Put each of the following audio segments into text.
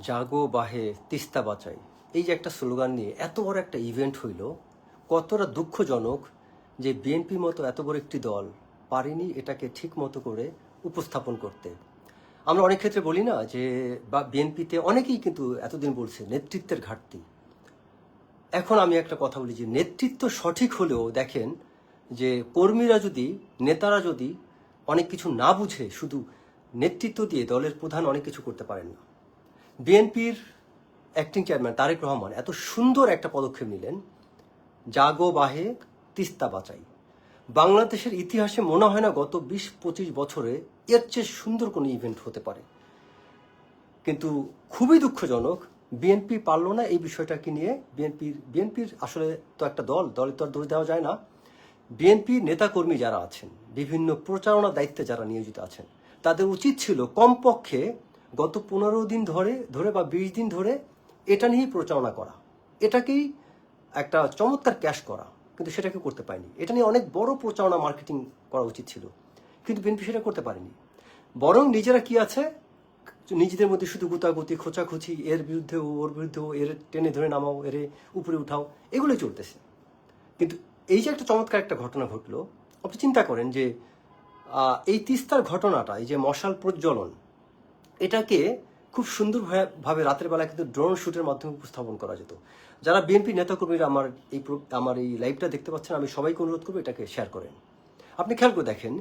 জাগো বাহে তিস্তা বাঁচাই। এই যে একটা স্লোগান নিয়ে এত বড় একটা ইভেন্ট হইল, কতটা দুঃখজনক যে বিএনপি মতো এত বড় একটি দল পারেনি এটাকে ঠিক মতো করে উপস্থাপন করতে। আমরা অনেক ক্ষেত্রে বলি না যে, বা বিএনপিতে অনেকেই কিন্তু এতদিন বলছে নেতৃত্বের ঘাটতি। এখন আমি একটা কথা বলি যে, নেতৃত্ব সঠিক হলেও দেখেন যে, কর্মীরা যদি, নেতারা যদি অনেক কিছু না বুঝে শুধু নেতৃত্ব দিয়ে দলের প্রধান অনেক কিছু করতে পারেন না। বিএনপির অ্যাক্টিং চেয়ারম্যান তারেক রহমান এত সুন্দর একটা পদক্ষেপ নিলেন, জাগো বাহে তিস্তা বাঁচাই। বাংলাদেশের ইতিহাসে মনে হয় না গত বিশ পঁচিশ বছরে এর চেয়ে সুন্দর কোনো ইভেন্ট হতে পারে। কিন্তু খুবই দুঃখজনক বিএনপি পারল না এই বিষয়টাকে নিয়ে। বিএনপির বিএনপির আসলে তো একটা দল দলে তো আর দোষ দেওয়া যায় না। বিএনপির নেতাকর্মী যারা আছেন, বিভিন্ন প্রচারণা দায়িত্বে যারা নিয়োজিত আছেন, তাদের উচিত ছিল কমপক্ষে গত পনেরো দিন ধরে ধরে বা বিশ দিন ধরে এটা নিয়েই প্রচারণা করা। এটাকেই একটা চমৎকার ক্যাশ করা, কিন্তু সেটাকে করতে পারেনি। এটা নিয়ে অনেক বড় প্রচারণা মার্কেটিং করা উচিত ছিল, কিন্তু বিএনপি সেটা করতে পারেনি। বরং নিজেরা কি আছে? নিজেদের মধ্যে শুধু গুতাগুতি, খোঁচাখুচি, এর বিরুদ্ধে ওর বিরুদ্ধে এর টেনে ধরে নামাও, এর উপরে উঠাও, এগুলোই চলতেছে। কিন্তু এই যে একটা চমৎকার একটা ঘটনা ঘটলো, আপনি চিন্তা করেন যে এই তিস্তার ঘটনাটা, এই যে মশাল প্রজ্বলন এটাকে খুব সুন্দরভাবে রাতের বেলা কিন্তু ড্রোন শুটের মাধ্যমে উপস্থাপন করা যেত। যারা বিএনপি নেতাকর্মীরা আমার এই আমার এই লাইভটা দেখতে পাচ্ছেন, আমি সবাইকে অনুরোধ করব এটাকে শেয়ার করেন। আপনি খেয়াল করে দেখেন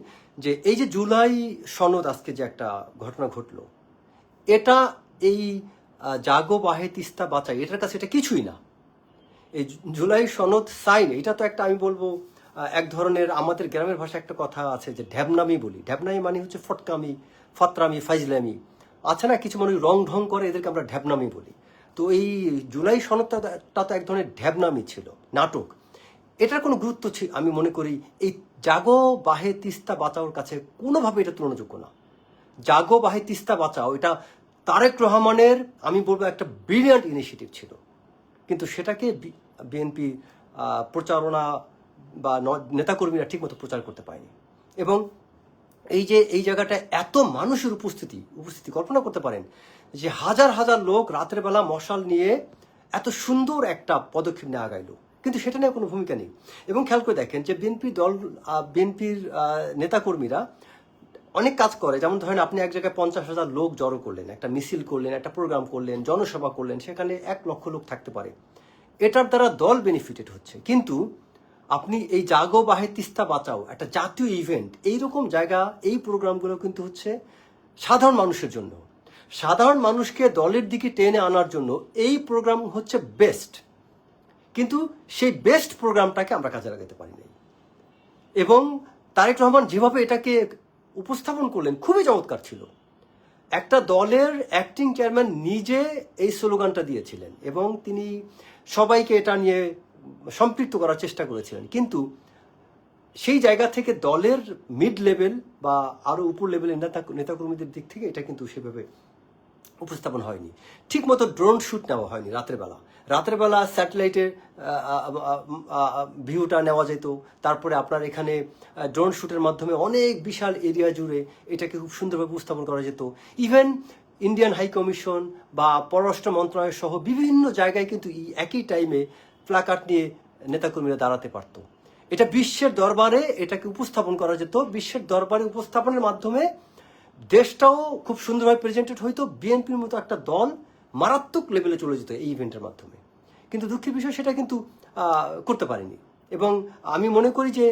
যে এই যে জুলাই সনদ আজকে যে একটা ঘটনা ঘটলো, এটা এই জাগো বাহে তিস্তা বাঁচাই, এটার কাছে এটা কিছুই না। এই জুলাই সনদ সাইন এটা তো একটা আমি বলব এক ধরনের আমাদের গ্রামের ভাষায় একটা কথা আছে যে ঢ্যাবনামি বলি। ঢ্যাবনামি মানে হচ্ছে ফটকামি, ফতরামি, ফাইজলামি। আছে না কিছু মানুষ রং ঢং করে, এদেরকে আমরা ঢ্যাবনামি বলি। তো এই জুলাই সনদটা তা এক ধরনের ঢ্যাবনামি ছিল, নাটক। এটার কোনো গুরুত্ব ছিল আমি মনে করি এই জাগো বাহে তিস্তা বাঁচাওর কাছে কোনোভাবে এটা তুলনাযোগ্য না। জাগো বাহে তিস্তা বাঁচাও, এটা তারেক রহমানের, আমি বলব একটা ব্রিলিয়ান্ট ইনিশিয়েটিভ ছিল। কিন্তু সেটাকে বিএনপি প্রচারণা বা নেতাকর্মীরা ঠিকমতো প্রচার করতে পারেনি। এবং এই যে, এই জায়গাটায় এত মানুষের উপস্থিতি উপস্থিতি, কল্পনা করতে পারেন যে হাজার হাজার লোক রাতের বেলা মশাল নিয়ে এত সুন্দর একটা পদক্ষেপ নেওয়া গাইল। কিন্তু সেটা নিয়ে কোনো ভূমিকা নেই। এবং খেয়াল করে দেখেন যে বিএনপি দল বিএনপির নেতাকর্মীরা অনেক কাজ করে। যেমন ধরেন আপনি এক জায়গায় পঞ্চাশ হাজার লোক জড়ো করলেন, একটা মিছিল করলেন, একটা প্রোগ্রাম করলেন, জনসভা করলেন, সেখানে এক লক্ষ লোক থাকতে পারে। এটার দ্বারা দল বেনিফিটেড হচ্ছে। কিন্তু আপনি এই জাগো বাহে তিস্তা বাঁচাও, একটা জাতীয় ইভেন্ট এইরকম জায়গা, এই প্রোগ্রামগুলো কিন্তু হচ্ছে সাধারণ মানুষের জন্য। সাধারণ মানুষকে দলের দিকে টেনে আনার জন্য এই প্রোগ্রাম হচ্ছে বেস্ট কিন্তু সেই বেস্ট প্রোগ্রামটাকে আমরা কাজে লাগাতে পারি নাই। এবং তারেক রহমান যেভাবে এটাকে উপস্থাপন করলেন, খুবই চমৎকার ছিল। একটা দলের অ্যাক্টিং চেয়ারম্যান নিজে এই স্লোগানটা দিয়েছিলেন এবং তিনি সবাইকে এটা নিয়ে সম্পৃক্ত করার চেষ্টা করেছিলেন। কিন্তু সেই জায়গা থেকে দলের মিড লেভেল বা আরও উপর লেভেলের নেতা নেতাকর্মীদের দিক থেকে এটা কিন্তু সেভাবে উপস্থাপন হয়নি। ঠিক মতো ড্রোন শ্যুট নেওয়া হয়নি রাতের বেলা। রাতের বেলা স্যাটেলাইটের ভিউটা নেওয়া যেত। তারপরে আপনার এখানে ড্রোন শ্যুটের মাধ্যমে অনেক বিশাল এরিয়া জুড়ে এটাকে খুব সুন্দরভাবে উপস্থাপন করা যেত। ইভেন ইন্ডিয়ান হাই কমিশন বা পররাষ্ট্র মন্ত্রণালয় সহ বিভিন্ন জায়গায় কিন্তু একই টাইমে প্লাকার্ড নিয়ে নেতাকর্মীরা দাঁড়াতে পারতো। এটা বিশ্বের দরবারে এটাকে উপস্থাপন করা যেত। বিশ্বের দরবারে উপস্থাপনের মাধ্যমে দেশটাও খুব সুন্দরভাবে প্রেজেন্টেড হইতো। বিএনপির মতো একটা দল মারাত্মক লেভেলে চলে যেত এই ইভেন্টের মাধ্যমে। কিন্তু দুঃখের বিষয়, সেটা কিন্তু করতে পারেনি। এবং আমি মনে করি যে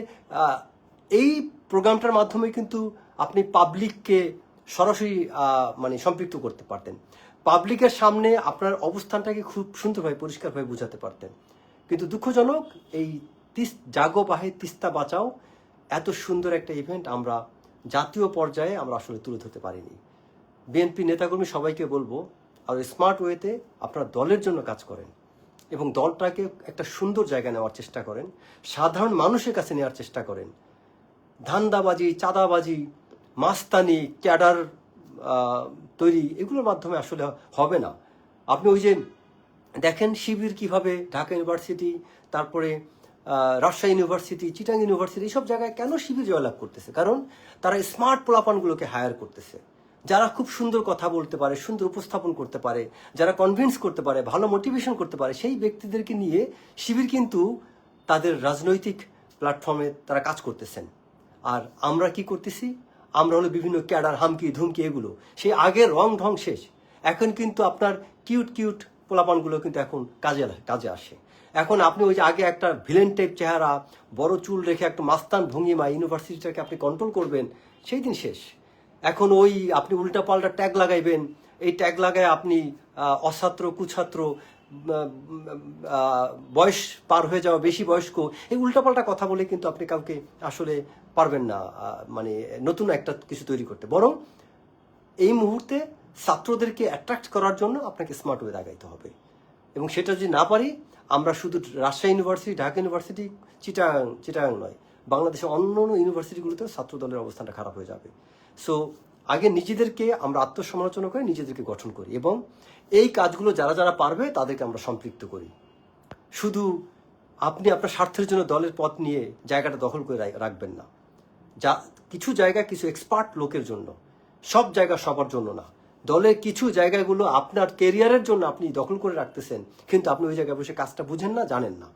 এই প্রোগ্রামটার মাধ্যমে কিন্তু আপনি পাবলিককে সরাসরি মানে সম্পৃক্ত করতে পারতেন। পাবলিকের সামনে আপনার অবস্থানটাকে খুব সুন্দরভাবে, পরিষ্কারভাবে বোঝাতে পারতেন। কিন্তু দুঃখজনক এই তিস, জাগো বাহে তিস্তা বাঁচাও, এত সুন্দর একটা ইভেন্ট আমরা জাতীয় পর্যায়ে আমরা আসলে তুলে ধরতে পারিনি। বিএনপি নেতাকর্মী সবাইকে বলব, আর স্মার্ট ওয়েতে আপনারা দলের জন্য কাজ করেন এবং দলটাকে একটা সুন্দর জায়গা নেওয়ার চেষ্টা করেন, সাধারণ মানুষের কাছে নেওয়ার চেষ্টা করেন। ধান্দাবাজি, চাঁদাবাজি, মাস্তানি, ক্যাডার তৈরি এগুলোর মাধ্যমে আসলে হবে না। আপনি ওই যে দেখেন শিবির কীভাবে ঢাকা ইউনিভার্সিটি, তারপরে রাজশাহী ইউনিভার্সিটি, চিটাং ইউনিভার্সিটি, এইসব জায়গায় কেন শিবির জয়লাভ করতেছে? কারণ তারা স্মার্ট পোলাপানগুলোকে হায়ার করতেছে। যারা খুব সুন্দর কথা বলতে পারে, সুন্দর উপস্থাপন করতে পারে, যারা কনভিন্স করতে পারে, ভালো মোটিভেশন করতে পারে, সেই ব্যক্তিদেরকে নিয়ে শিবির কিন্তু তাদের রাজনৈতিক প্ল্যাটফর্মে তারা কাজ করতেছেন। আর আমরা কি করতেছি? আমরা হলো বিভিন্ন ক্যাডার, হামকি, ধুমকি, এগুলো। সেই আগের রং ঢং শেষ। এখন কিন্তু আপনার কিউট কিউট পোলাপানগুলো কিন্তু এখন কাজে কাজে আসে। এখন আপনি ওই যে আগে একটা ভিলেন টাইপ চেহারা, বড় চুল রেখে একটা মাস্তান ভঙ্গিমা ইউনিভার্সিটিটাকে আপনি কন্ট্রোল করবেন, সেই দিন শেষ। এখন ওই আপনি উল্টা পাল্টা ট্যাগ লাগাইবেন, এই ট্যাগ লাগায় আপনি অছাত্র কুছাত্র বয়স পার হয়ে যাওয়া, বেশি বয়স্ক, এই উল্টাপাল্টা কথা বলে কিন্তু আপনি কাউকে আসলে পারবেন না মানে নতুন একটা কিছু তৈরি করতে। বরং এই মুহূর্তে ছাত্রদেরকে অ্যাট্রাক্ট করার জন্য আপনাকে স্মার্ট ওয়ে আগাইতে হবে। এবং সেটা যদি না পারি, আমরা শুধু রাজশাহী ইউনিভার্সিটি ঢাকা ইউনিভার্সিটি চিটাং চিটাং নয়, বাংলাদেশের অন্য অন্য ইউনিভার্সিটিগুলোতেও ছাত্র দলের অবস্থানটা খারাপ হয়ে যাবে। সো আগে নিজেদেরকে আমরা আত্মসমালোচনা করে নিজেদেরকে গঠন করি এবং এই কাজগুলো যারা যারা পারবে, তাদেরকে আমরা সম্পৃক্ত করি। শুধু আপনি আপনার স্বার্থের জন্য দলের পথ নিয়ে জায়গাটা দখল করে রাখবেন না। যা, কিছু জায়গা কিছু এক্সপার্ট লোকের জন্য। সব জায়গা সবার জন্য না। দলের কিছু জায়গাগুলো আপনার কেরিয়ারের জন্য আপনি দখল করে রাখতেছেন, কিন্তু আপনি ওই জায়গায় বসে কাজটা বুঝেন না, জানেন না।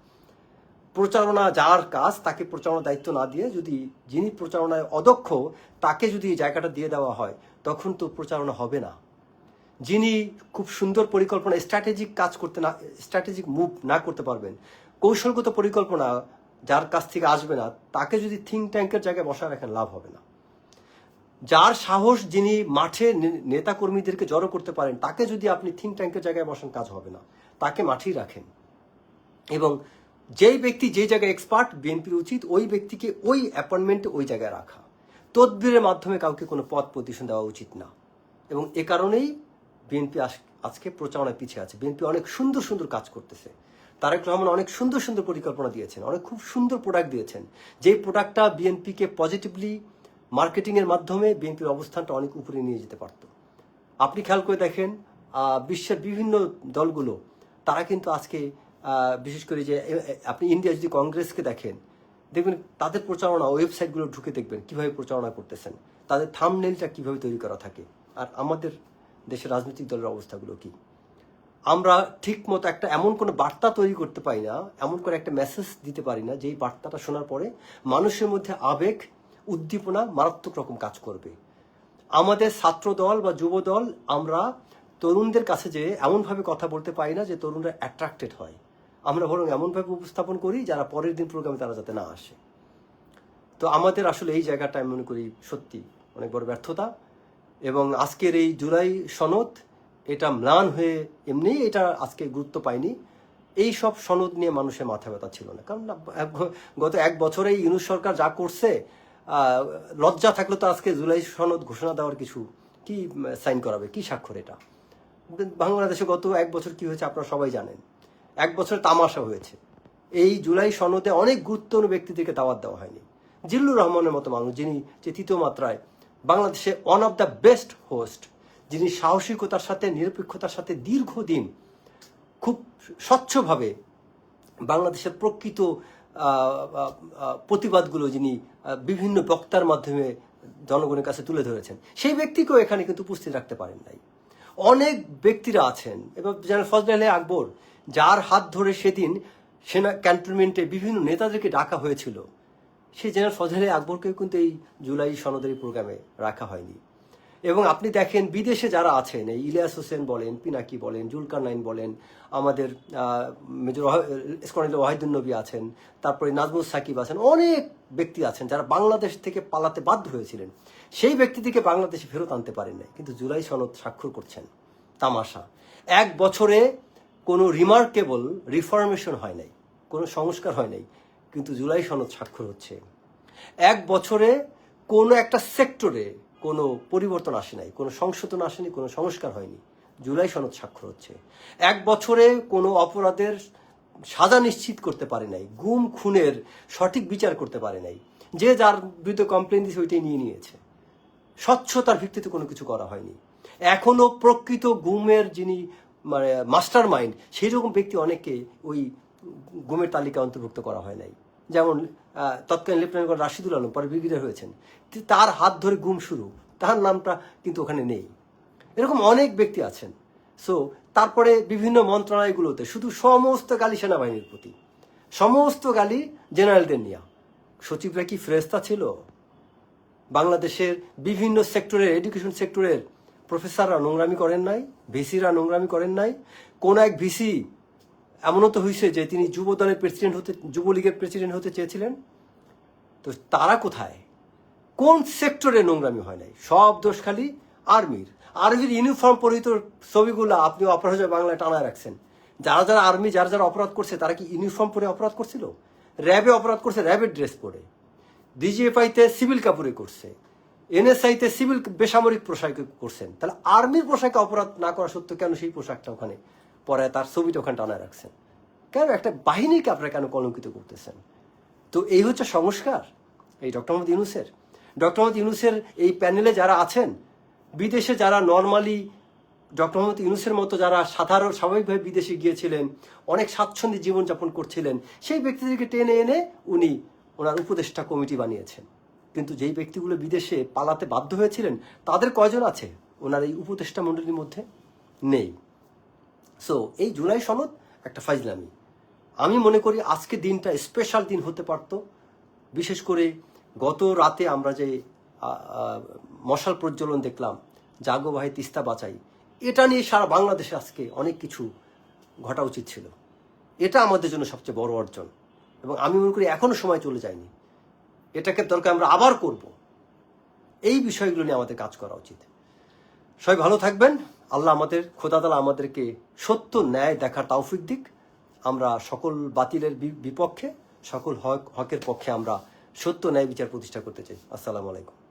প্রচারণা যার কাজ, তাকে প্রচারণার দায়িত্ব না দিয়ে যদি যিনি প্রচারণায় অদক্ষ, তাকে যদি এই জায়গাটা দিয়ে দেওয়া হয়, তখন তো প্রচারণা হবে না। যিনি খুব সুন্দর পরিকল্পনা স্ট্র্যাটেজিক কাজ করতে না স্ট্র্যাটেজিক মুভ না করতে পারবেন, কৌশলগত পরিকল্পনা যার কাছ থেকে আসবে না, তাকে যদি থিঙ্ক ট্যাঙ্কের জায়গায় বসা রাখেন, লাভ হবে না। যার সাহস যিনি মাঠে নেতাকর্মীদেরকে জড়ো করতে পারেন, তাকে যদি আপনি থিঙ্ক ট্যাঙ্কের জায়গায় বসেন, কাজ হবে না। তাকে মাঠেই রাখেন। এবং যেই ব্যক্তি যে জায়গায় এক্সপার্ট বিএনপির উচিত, ওই ব্যক্তিকে ওই অ্যাপয়েন্টমেন্টে ওই জায়গায় রাখা। তদবিরের মাধ্যমে কাউকে কোনো পদ প্রতিষ্ঠান দেওয়া উচিত না। এবং এ কারণেই বিএনপি আজকে প্রচারণায় পিছিয়ে আছে। বিএনপি অনেক সুন্দর সুন্দর কাজ করতেছে। তারেক রহমান অনেক সুন্দর সুন্দর পরিকল্পনা দিয়েছেন, অনেক খুব সুন্দর প্রোডাক্ট দিয়েছেন। যেই প্রোডাক্টটা বিএনপিকে পজিটিভলি মার্কেটিংয়ের মাধ্যমে বিএনপির অবস্থানটা অনেক উপরে নিয়ে যেতে পারতো। আপনি খেয়াল করে দেখেন বিশ্বের বিভিন্ন দলগুলো, তারা কিন্তু আজকে বিশেষ করে যে আপনি ইন্ডিয়া যদি কংগ্রেসকে দেখেন, দেখবেন তাদের প্রচারণা ওয়েবসাইটগুলো ঢুকে দেখবেন কীভাবে প্রচারণা করতেছেন। তাদের থামনেলটা কীভাবে তৈরি করা থাকে। আর আমাদের দেশের রাজনৈতিক দলের অবস্থাগুলো কি? আমরা ঠিক মতো একটা এমন কোনো বার্তা তৈরি করতে পারি না, এমন করে একটা মেসেজ দিতে পারি না, যেই বার্তাটা শোনার পরে মানুষের মধ্যে আবেগ উদ্দীপনা মারাত্মক রকম কাজ করবে। আমাদের ছাত্র দল বা যুব দল আমরা তরুণদের কাছে যে এমনভাবে কথা বলতে পারি না যে তরুণরা অ্যাট্রাক্টেড হয়। আমরা বরং এমনভাবে উপস্থাপন করি যারা পরের দিন প্রোগ্রামে তারা যাতে না আসে। তো আমাদের আসলে এই জায়গাটা আমি মনে করি সত্যি অনেক বড় ব্যর্থতা এবং আজকের এই জুলাই সনদ, এটা ম্লান হয়ে এমনি এটা আজকে গুরুত্ব পায়নি। এই সব সনদ নিয়ে মানুষের মাথা ব্যথা ছিল না। কারণ গত এক বছরে ইউনুস সরকার যা করছে লজ্জা থাকলে তো আজকে জুলাই সনদ ঘোষণা দেওয়ার কিছু কি সাইন করাবে? কি স্বাক্ষর এটা? বাংলাদেশে গত এক বছর কি হয়েছে আপনারা সবাই জানেন। এক বছর তামাশা হয়েছে। এই জুলাই সনদে অনেক গুরুত্বপূর্ণ ব্যক্তিদেরকে দাওয়াত দেওয়া হয়নি। জিল্লুর রহমানের মতো মানুষ, যিনি যে তৃতীয় মাত্রায় বাংলাদেশে one of the best host যিনি সাহসিকতার সাথে, নিরপেক্ষতার সাথে দীর্ঘদিন খুব স্বচ্ছভাবে বাংলাদেশের প্রকৃত প্রতিবাদগুলো যিনি বিভিন্ন বক্তার মাধ্যমে জনগণের কাছে তুলে ধরেছেন, সেই ব্যক্তিকেও এখানে কিন্তু উপস্থিত রাখতে পারেন নাই। অনেক ব্যক্তিরা আছেন এবং জেনারেল ফজল আলী আকবর, যার হাত ধরে সেদিন সেনা ক্যান্টনমেন্টে বিভিন্ন নেতাদেরকে ডাকা হয়েছিল সেই জেনারেল ফজল আলী আকবরকেও কিন্তু এই জুলাই সনদের প্রোগ্রামে রাখা হয়নি। এবং আপনি দেখেন বিদেশে যারা আছেন, এই ইলিয়াস হোসেন বলেন, পিনাকি বলেন, জুলকার নাইন বলেন, আমাদের মেজর ইসকনিল ওয়াহিদুল নবী আছেন, তারপরে নাজমুল সাকিব আছেন, অনেক ব্যক্তি আছেন যারা বাংলাদেশ থেকে পালাতে বাধ্য হয়েছিলেন। সেই ব্যক্তিটিকে বাংলাদেশে ফেরত আনতে পারেন নাই, কিন্তু জুলাই সনদ স্বাক্ষর করছেন। তামাশা। এক বছরে কোনো রিমার্কেবল রিফরমেশন হয় নাই, কোনো সংস্কার হয় নাই, কিন্তু জুলাই সনদ স্বাক্ষর হচ্ছে। এক বছরে কোনো একটা সেক্টরে কোনো পরিবর্তন আসে নাই, কোনো সংশোধন আসেনি, কোনো সংস্কার হয়নি। জুলাই সনদ স্বাক্ষর হচ্ছে। এক বছরে কোনো অপরাধের সাজা নিশ্চিত করতে পারে নাই, গুম, খুনের সঠিক বিচার করতে পারে নাই। যে যার বিরুদ্ধে কমপ্লেন দিয়েছে ওইটাই নিয়ে নিয়েছে। স্বচ্ছতার ভিত্তিতে কোনো কিছু করা হয়নি। এখনও প্রকৃত গুমের যিনি মানে মাস্টার মাইন্ড সেই রকম ব্যক্তি অনেককে ওই গুমের তালিকা অন্তর্ভুক্ত করা হয় নাই। যেমন তৎকালীন লেফটেন্যান্ট কর্নেল রাশিদুল আলম, পরে ব্রিগেডিয়ার হয়েছেন। তার হাত ধরে গুম শুরু। তাহার নামটা কিন্তু ওখানে নেই। এরকম অনেক ব্যক্তি আছেন। সো তারপরে বিভিন্ন মন্ত্রণালয়গুলোতে শুধু সমস্ত গালি সেনাবাহিনীর প্রতি। সমস্ত গালি জেনারেলদের নিয়ে। সচিবরা কি ফ্রেস্তা ছিল? বাংলাদেশের বিভিন্ন সেক্টরের, এডুকেশন সেক্টরের প্রফেসররা নোংরামি করেন নাই? ভিসিরা নোংরামি করেন নাই? কোন এক ভিসি এমনও তো হয়েছে যে তিনি যুব দলের প্রেসিডেন্ট হতে, যুবলীগের প্রেসিডেন্ট হতে চেয়েছিলেন। তো তারা কোথায়? কোন সেক্টরে নোংরামি হয় নাই? সব দোষ খালি আর্মির। আর্মির ইউনিফর্ম পরিহিত ছবিগুলো আপনি অপরাধ বাংলায় টানায় রাখছেন, যারা যারা আর্মি, যারা যারা অপরাধ করছে, তারা কি ইউনিফর্ম পরে অপরাধ করছিল? র্যাবে অপরাধ করছে, র্যাবের ড্রেস পরে। ডিজিএফআইতে সিভিল কাপড়ে করছে। এনএসআইতে সিভিল বেসামরিক পোশাকে করছেন। তাহলে আর্মির পোশাকে অপরাধ না করা সত্ত্বেও কেন সেই পোশাকটা ওখানে পরে তার ছবিটা ওখানে টানায় রাখছেন। কেন? একটা বাহিনীকে আপনারা কেন কলঙ্কিত করতেছেন? তো এই হচ্ছে সংস্কার, এই ডক্টর মোহাম্মদ ইউনুসের। ডক্টর মোহাম্মদ ইউনুসের এই প্যানেলে যারা আছেন, বিদেশে যারা নর্মালি ডক্টর মোহাম্মদ ইউনুসের মতো যারা সাধারণ, স্বাভাবিকভাবে বিদেশে গিয়েছিলেন, অনেক স্বাচ্ছন্দ্যে জীবনযাপন করছিলেন, সেই ব্যক্তিদেরকে টেনে এনে উনি ওনার উপদেষ্টা কমিটি বানিয়েছেন। কিন্তু যেই ব্যক্তিগুলো বিদেশে পালাতে বাধ্য হয়েছিলেন, তাদের কয়জন আছে? ওনার এই উপদেষ্টা মণ্ডলীর মধ্যে নেই। সো এই জুলাই সনদ একটা ফাইজলামি। আমি মনে করি আজকে দিনটা স্পেশাল দিন হতে পারত। বিশেষ করে গত রাতে আমরা যে মশাল প্রজ্বলন দেখলাম, জাগো তিস্তা বাঁচাই, এটা নিয়ে সারা বাংলাদেশে আজকে অনেক কিছু ঘটা উচিত ছিল। এটা আমাদের জন্য সবচেয়ে বড় অর্জন। এবং আমি মনে করি এখনও সময় চলে যায়নি। এটাকে দরকার আমরা আবার করব। এই বিষয়গুলো নিয়ে আমাদের কাজ করা উচিত। সবাই ভালো থাকবেন। আল্লাহ আমাদের খোদাতালা আমাদেরকে সত্য ন্যায় দেখার তাওফিক দিক। আমরা সকল বাতিলের বিপক্ষে, সকল হক, হকের পক্ষে আমরা সত্য ন্যায় বিচার প্রতিষ্ঠা করতে চাই। আসসালামু আলাইকুম।